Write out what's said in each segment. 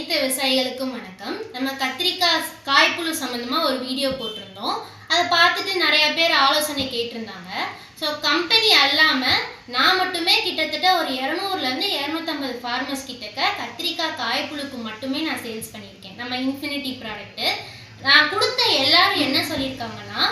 அனைத்து விவசாயிகளுக்கும் வணக்கம். நம்ம கத்திரிக்காய் காய்ப்புழு சம்மந்தமாக ஒரு வீடியோ போட்டிருந்தோம். அதை பார்த்துட்டு நிறைய பேர் ஆலோசனை கேட்டிருந்தாங்க. ஸோ கம்பெனி அல்லாமல் நான் மட்டுமே கிட்டத்தட்ட ஒரு இரநூறுலேருந்து இரநூத்தம்பது ஃபார்மர்ஸ் கிட்டக்க கத்திரிக்காய் காய்ப்புழுக்கு மட்டுமே நான் சேல்ஸ் பண்ணியிருக்கேன். நம்ம இன்ஃபினிட்டி ப்ராடக்ட்டு நான் கொடுத்த எல்லாரும் என்ன சொல்லியிருக்காங்கன்னா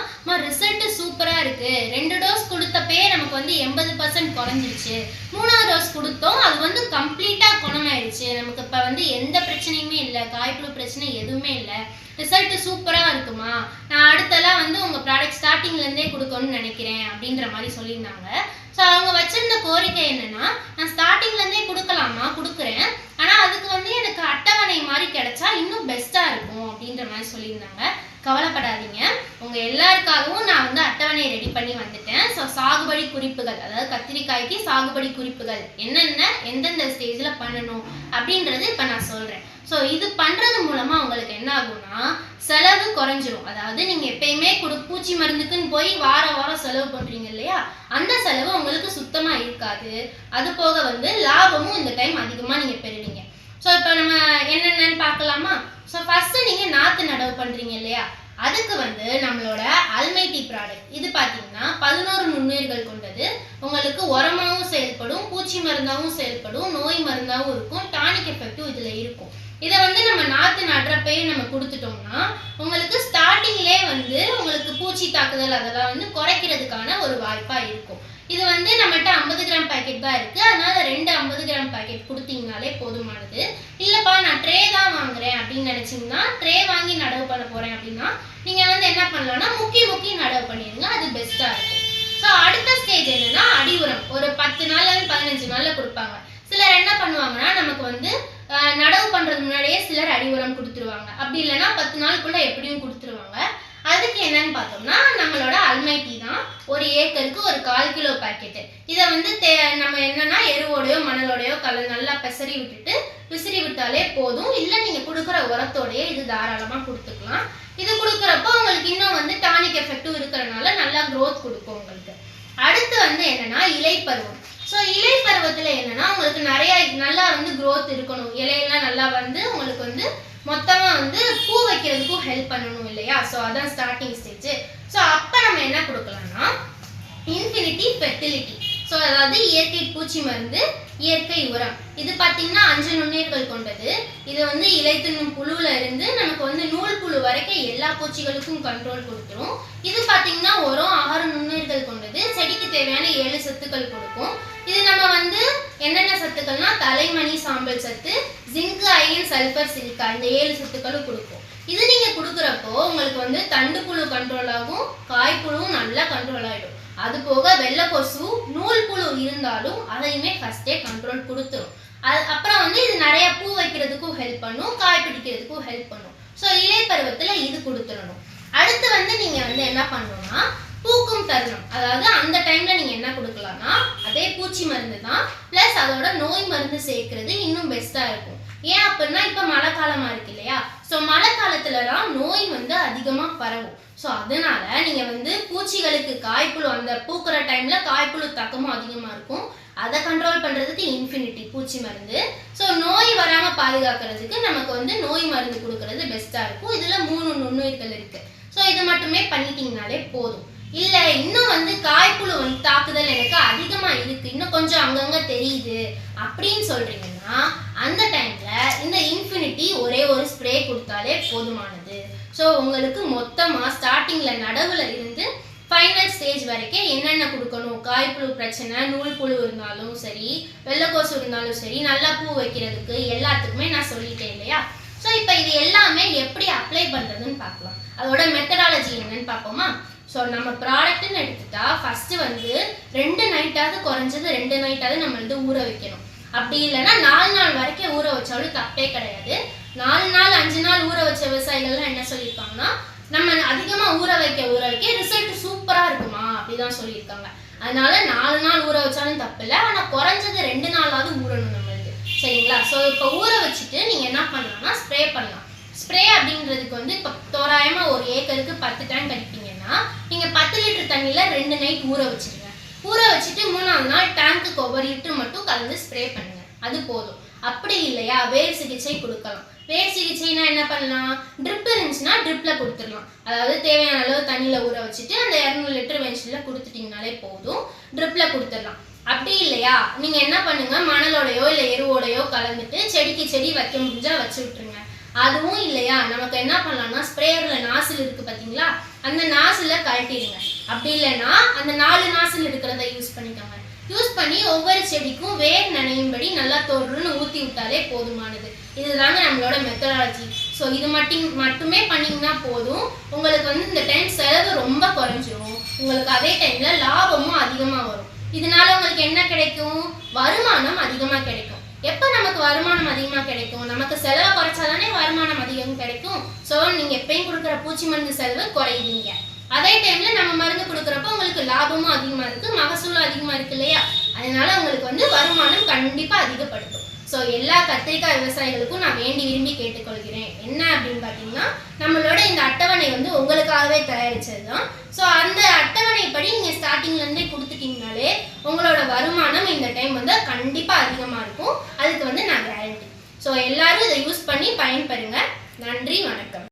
ரிசல்ட்டு சூப்பராக இருக்குது ரெண்டு டோஸ் கொடுத்தப்பே நமக்கு வந்து எண்பது பர்சன்ட் குறைஞ்சிருச்சு. மூணாவது டோஸ் கொடுத்தோம். அது வந்து கம்ப்ளீட்டாக குணமாயிடுச்சு. நமக்கு இப்போ வந்து எந்த பிரச்சனையுமே இல்லை. காய்ப்புழு பிரச்சனை எதுவுமே இல்லை. ரிசல்ட் சூப்பராக இருக்குமா? நான் அடுத்தலாம் வந்து உங்கள் ப்ராடக்ட் ஸ்டார்டிங்லேருந்தே கொடுக்கணும்னு நினைக்கிறேன் அப்படின்ற மாதிரி சொல்லியிருந்தாங்க. ஸோ அவங்க வச்சிருந்த கோரிக்கை என்னன்னா நான் ஸ்டார்டிங்லேருந்தே கொடுக்கலாமா? கொடுக்குறேன். ஆனால் அதுக்கு வந்து எனக்கு அட்டவணை மாதிரி கிடைச்சா இன்னும் பெஸ்ட்டாக இருக்கும் அப்படின்ற மாதிரி சொல்லியிருந்தாங்க. கவலைப்படாதீங்க. உங்கள் எல்லாருக்காகவும் நான் வந்து அட்டவணை ரெடி பண்ணி வந்துட்டேன். ஸோ சாகுபடி குறிப்புகள் அதாவது கத்திரிக்காய்க்கு சாகுபடி குறிப்புகள் என்னென்ன எந்தெந்த ஸ்டேஜில் பண்ணணும் அப்படின்றது இப்போ நான் சொல்கிறேன் ஸோ இது பண்ணுறது மூலமாக உங்களுக்கு என்ன ஆகும்னா செலவு குறைஞ்சிரும். அதாவது நீங்கள் எப்பயுமே கொடு பூச்சி மருந்துக்குன்னு போய் வார வாரம் செலவு பண்ணுறீங்க இல்லையா? அந்த செலவு உங்களுக்கு சுத்தமாக இருக்காது. அது போக வந்து லாபமும் இந்த டைம் அதிகமாக நீங்கள் பெறுவீங்க. ஸோ இப்போ நம்ம என்னென்னு பார்க்கலாமா? ஸோ ஃபஸ்ட்டு நீங்கள் நாற்று நடவு பண்ணுறீங்க இல்லையா? அதுக்கு வந்து நம்மளோட அல்மைட்டி ப்ராடக்ட் இது பார்த்தீங்கன்னா பதினோரு நுண்ணுயிர்கள் கொண்டது. உங்களுக்கு உரமாகவும் செயல்படும் பூச்சி மருந்தாகவும் செயல்படும் நோய் மருந்தாகவும் இருக்கும் டானிக் எஃபெக்டும் இதில் இருக்கும். இதை வந்து நம்ம நாற்று நடுறப்பயே நம்ம கொடுத்துட்டோம்னா உங்களுக்கு ஸ்டார்டிங்லேயே வந்து உங்களுக்கு பூச்சி தாக்குதல் அதெல்லாம் வந்து குறைக்கிறதுக்கான ஒரு வாய்ப்பாக இருக்கும். இது வந்து நம்மகிட்ட ஐம்பது கிராம் பாக்கெட் தான் இருக்குது அதனால ரெண்டு ஐம்பது கிராம் பாக்கெட் கொடுத்தீங்கனாலே போதுமானது. இல்லைப்பா நான் ட்ரே தான் வாங்குறேன் அப்படின்னு நினச்சிங்கன்னா ட்ரே வாங்கி நடவு பண்ண போகிறேன் அப்படின்னா நீங்கள் வந்து என்ன பண்ணலாம்னா முக்கி முக்கி நடவு பண்ணிடுங்க. அது பெஸ்ட்டாக இருக்கும். ஸோ அடுத்த ஸ்டேஜ் என்னன்னா அடி உரம் ஒரு பத்து நாள்லேருந்து பதினஞ்சு நாளில் கொடுப்பாங்க. சிலர் என்ன பண்ணுவாங்கன்னா நமக்கு வந்து நடவு பண்ணுறது முன்னாடியே சிலர் அடி உரம் கொடுத்துருவாங்க. அப்படி இல்லைன்னா பத்து நாளுக்குள்ள எப்படியும் கொடுத்துருவாங்க. அதுக்கு என்னன்னு பார்த்தோம்னா நம்மளோட அல்மைட்டி தான். ஒரு ஏக்கருக்கு ஒரு கால் கிலோ பாக்கெட்டு இதை வந்து தே நம்ம என்னன்னா எருவோடையோ மணலோடையோ கல நல்லா பெசரி விட்டுட்டு விசிறி விட்டாலே போதும். இல்லை நீங்கள் கொடுக்குற உரத்தோடயே இது தாராளமாக கொடுத்துக்கலாம். இது கொடுக்குறப்போ உங்களுக்கு இன்னும் வந்து டானிக் எஃபெக்டும் இருக்கிறனால நல்லா க்ரோத் கொடுக்கும் உங்களுக்கு. அடுத்து வந்து என்னன்னா இலை பருவம். ஸோ இலை பருவத்தில் என்னன்னா உங்களுக்கு நிறைய நல்லா வந்து க்ரோத் இருக்கணும். இலையெல்லாம் நல்லா வந்து உங்களுக்கு வந்து மொத்தமாக வந்து பூ வைக்கிறதுக்கும் ஹெல்ப் பண்ணணும் இல்லையா? ஸோ அதான் ஸ்டார்டிங் ஸ்டேஜ் ஸோ அப்போ நம்ம என்ன கொடுக்கலாம்னா இன்ஃபினிட்டி ஃபெர்டிலிட்டி ஸோ அதாவது இயற்கை பூச்சி மருந்து இயற்கை உரம். இது பார்த்தீங்கன்னா அஞ்சு நுண்ணீர்கள் கொண்டது. இது வந்து இலைத்துண்ணும் புழுவில் இருந்து நமக்கு வந்து நூல் புழு வரைக்கும் எல்லா பூச்சிகளுக்கும் கண்ட்ரோல் கொடுத்துரும் இது பார்த்தீங்கன்னா உரம் ஆறு நுண்ணீர்கள் கொண்டது. செடிக்கு தேவையான ஏழு சத்துக்கள் கொடுக்கும். இது நம்ம வந்து என்னென்ன சத்துக்கள்னா தலைமணி சாம்பல் சத்து ஜிங்க் அயன் சல்ஃபர் சிலிக்கா இந்த ஏழு சத்துக்களும் கொடுக்கும். இது நீங்கள் கொடுக்குறப்போ உங்களுக்கு வந்து தண்டு புழு கண்ட்ரோல் ஆகும் காய்ப்புழுவும் நல்லா கண்ட்ரோல் ஆகிடும் அது போக வெள்ளை கொசு நூல் புழு இருந்தாலும் அதையுமே ஃபஸ்ட்டே கண்ட்ரோல் கொடுத்துரும். அது அப்புறம் வந்து இது நிறைய பூ வைக்கிறதுக்கும் ஹெல்ப் பண்ணும் காய் பிடிக்கிறதுக்கும் ஹெல்ப் பண்ணும். ஸோ இலை பருவத்தில் இது கொடுத்துடணும். அடுத்து வந்து நீங்கள் வந்து என்ன பண்ணணும்னா பூக்கும் தருணம். அதாவது அந்த டைம்ல நீங்க என்ன கொடுக்கலாம்னா அதே பூச்சி மருந்து தான். ப்ளஸ் அதோட நோய் மருந்து சேர்க்கறது இன்னும் பெஸ்டா இருக்கும். ஏன் அப்படின்னா இப்போ மழை காலமா இருக்கு இல்லையா? ஸோ மழை காலத்துலலாம் நோய் வந்து அதிகமாக பரவும். ஸோ அதனால நீங்க வந்து பூச்சிகளுக்கு காய்ப்புழு அந்த பூக்கிற டைம்ல காய்ப்புழு தக்கமும் அதிகமாக இருக்கும். அதை கண்ட்ரோல் பண்ணுறதுக்கு இன்ஃபினிட்டி பூச்சி மருந்து. ஸோ நோய் வராமல் பாதுகாக்கிறதுக்கு நமக்கு வந்து நோய் மருந்து கொடுக்கறது பெஸ்ட்டாக இருக்கும். இதில் மூணு நுண்ணுயிர்கள் இருக்குது ஸோ இது மட்டுமே பண்ணிட்டீங்கனாலே போதும். இல்ல இன்னும் வந்து காய்ப்புழு வந்து தாக்குதல் எனக்கு அதிகமா இருக்கு. இன்னும் கொஞ்சம் அங்கங்க தெரியுது. அப்படின்னு சொல்றீங்கன்னா அந்த டைம்ல இந்த இன்ஃபினிட்டி ஒரே ஒரு ஸ்ப்ரே கொடுத்தாலே போதுமானது. ஸோ உங்களுக்கு மொத்தமா ஸ்டார்டிங்ல நடவுல இருந்து ஃபைனல் ஸ்டேஜ் வரைக்கும் என்னென்ன கொடுக்கணும்? காய்ப்புழு பிரச்சனை நூல் புழு இருந்தாலும் சரி வெள்ளைக்கோசு இருந்தாலும் சரி நல்லா பூ வைக்கிறதுக்கு எல்லாத்துக்குமே நான் சொல்லிட்டேன் இல்லையா? ஸோ இப்போ இது எல்லாமே எப்படி அப்ளை பண்ணுறதுன்னு பார்க்கலாம். அதோட மெத்தடாலஜி என்னன்னு பார்ப்போமா? ஸோ நம்ம ப்ராடக்ட்னு எடுத்துட்டா ஃபர்ஸ்ட் வந்து ரெண்டு நைட்டாவது குறைஞ்சது ரெண்டு நைட்டாவது நம்ம வந்து ஊற வைக்கணும். அப்படி இல்லைன்னா நாலு நாள் வரைக்கும் ஊற வச்சாலும் தப்பே கிடையாது. நாலு நாள் அஞ்சு நாள் ஊற வச்ச விவசாயிகள்லாம் என்ன சொல்லியிருக்காங்கன்னா நம்ம அதிகமாக ஊற வைக்க ஊற வைக்க ரிசல்ட் சூப்பராக இருக்குமா? அப்படிதான் சொல்லியிருக்காங்க. அதனால நாலு நாள் ஊற வச்சாலும் தப்பு இல்லை ஆனால் குறைஞ்சது ரெண்டு நாளாவது ஊறணும் நம்மளுக்கு சரிங்களா? ஸோ இப்போ ஊற வச்சுட்டு நீங்கள் என்ன பண்ணலாம்னா ஸ்ப்ரே பண்ணலாம். ஸ்ப்ரே அப்படின்றதுக்கு வந்து இப்போ தோராயமாக ஒரு ஏக்கருக்கு பத்து டேங்க் அடிப்பீங்கன்னா தண்ணியில் ரெண்டு நைட் ஊற வச்சுருங்க. ஊற வச்சுட்டு மூணாவது நாள் டேங்க்குக்கு ஒவ்வொரு லிட்டர் மட்டும் கலந்து ஸ்ப்ரே பண்ணுங்க. அது போதும். அப்படி இல்லையா? வேர் சிகிச்சை கொடுக்கலாம். வேர் சிகிச்சைனா என்ன பண்ணலாம்? ட்ரிப் இருந்துச்சுன்னா ட்ரிப்பில் கொடுத்துடலாம். அதாவது தேவையான அளவு தண்ணியில் ஊற வச்சுட்டு அந்த இரநூறு லிட்டர் வென்ஷனில் கொடுத்துட்டிங்கனாலே போதும். ட்ரிப்பில் கொடுத்துடலாம். அப்படி இல்லையா? நீங்கள் என்ன பண்ணுங்கள் மணலோடையோ இல்லை எருவோடையோ கலந்துட்டு செடிக்கு செடி வைக்க முடிஞ்சால் வச்சு விட்டுருங்க. அதுவும் இல்லையா? நமக்கு என்ன பண்ணலாம்னா ஸ்ப்ரேயரில் நாசில் இருக்குது பார்த்தீங்களா அந்த நாசில் கழட்டிடுங்க. அப்படி இல்லைன்னா அந்த நாலு நாசில் இருக்கிறத யூஸ் பண்ணிக்கோங்க. யூஸ் பண்ணி ஒவ்வொரு செடிக்கும் வேர் நனையும்படி நல்லா தொடுன்னு ஊற்றி விட்டாலே போதுமானது. இதுதாங்க நம்மளோட மெத்தடாலஜி ஸோ இது மட்டும் மட்டுமே பண்ணிங்கன்னா போதும். உங்களுக்கு வந்து இந்த டைம் செலவு ரொம்ப குறைஞ்சிரும். உங்களுக்கு அதே டைமில் லாபமும் அதிகமாக வரும். இதனால உங்களுக்கு என்ன கிடைக்கும்? வருமானம் அதிகமாக கிடைக்கும். எப்போ நமக்கு வருமானம் அதிகமாக கிடைக்கும்? நமக்கு செலவை குறைச்சாதானே வருமானம் அதிகம் கிடைக்கும். ஸோ நீங்கள் எப்பயும் கொடுக்குற பூச்சி மருந்து செலவு குறையுவீங்க அதே டைம்ல நம்ம மருந்து கொடுக்குறப்ப உங்களுக்கு லாபமும் அதிகமா இருக்கு மகசூலும் அதிகமா இருக்கு இல்லையா? அதனால உங்களுக்கு வந்து வருமானம் கண்டிப்பா அதிகப்படுத்தும். ஸோ எல்லா கத்திரிக்காய் விவசாயிகளுக்கும் நான் வேண்டி விரும்பி கேட்டுக்கொள்கிறேன். என்ன அப்படின்னு பார்த்தீங்கன்னா நம்மளோட இந்த அட்டவணை வந்து உங்களுக்காகவே தயாரிச்சது தான் ஸோ அந்த அட்டவணைப்படி நீங்கள் ஸ்டார்டிங்லேருந்தே கொடுத்துட்டீங்கனாலே உங்களோட வருமானம் இந்த டைம் வந்து கண்டிப்பாக அதிகமாக இருக்கும். அதுக்கு வந்து நான் கேரண்டி ஸோ எல்லாரும் இதை யூஸ் பண்ணி பயன்பெறுங்க. நன்றி வணக்கம்.